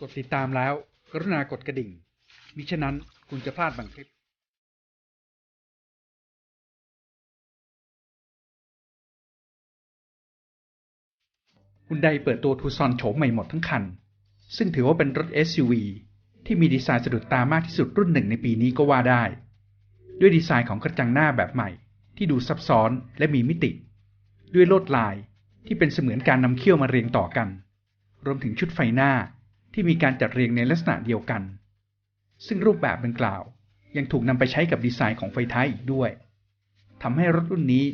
กดติดตามแล้ว กรุณากดกระดิ่ง มิฉะนั้นคุณจะพลาดบางคลิปฮุนไดเปิดตัวทูซอนโฉมใหม่หมดทั้งคัน ซึ่งถือว่าเป็นรถ SUV ที่มีดีไซน์สะดุดตามากที่สุดรุ่นหนึ่งในปีนี้ก็ว่าได้ ด้วยดีไซน์ของกระจังหน้าแบบใหม่ ที่ดูซับซ้อนและมีมิติ ด้วยลวดลายที่เป็นเสมือนการนำเขี้ยวมาเรียงต่อกัน รวมถึงชุดไฟหน้า ที่มีการจัดเรียงในลักษณะเดียวกัน ซึ่งรูปแบบดังกล่าว ยังถูกนำไปใช้กับดีไซน์ของไฟท้ายอีกด้วยทำให้รถรุ่นนี้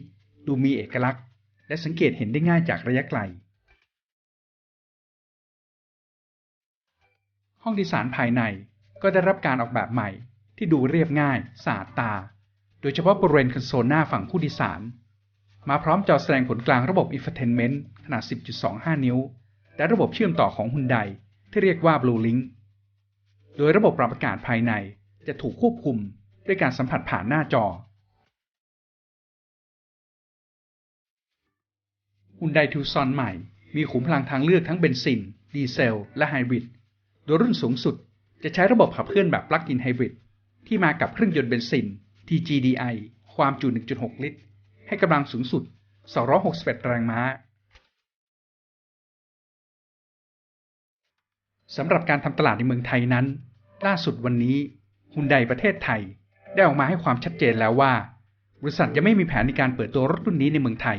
ดูมีเอกลักษณ์ และสังเกตเห็นได้ง่ายจากระยะไกล ห้องโดยสารภายในก็ได้รับการออกแบบใหม่ที่ดูเรียบง่ายสะอาดตา โดยเฉพาะบริเวณคอนโซลหน้าฝั่งผู้โดยสารมาพร้อมจอแสดงผลกลางระบบ Infotainment ขนาด 10.25 นิ้ว และระบบเชื่อมต่อของ Hyundai ที่เรียกว่า Blue Link โดยระบบปรับอากาศภายในจะถูกควบคุมด้วยการสัมผัสผ่านหน้าจอ Hyundai Tucson ใหม่ มีขุมพลังทางเลือกทั้งเบนซิน ดีเซล และไฮบริด โดยรุ่นสูงสุดจะใช้ระบบขับเคลื่อนแบบ Plug-in Hybrid ที่มากับเครื่องยนต์เบนซิน TGDI ความจุ 1.6 ลิตร ให้กำลังสูงสุด 261 แรงม้า สำหรับการทำตลาดในเมืองไทยนั้น ล่าสุดวันนี้ฮุนไดประเทศไทย ได้ออกมาให้ความชัดเจนแล้วว่า บริษัทยังไม่มีแผนในการเปิดตัวรถรุ่นนี้ในเมืองไทย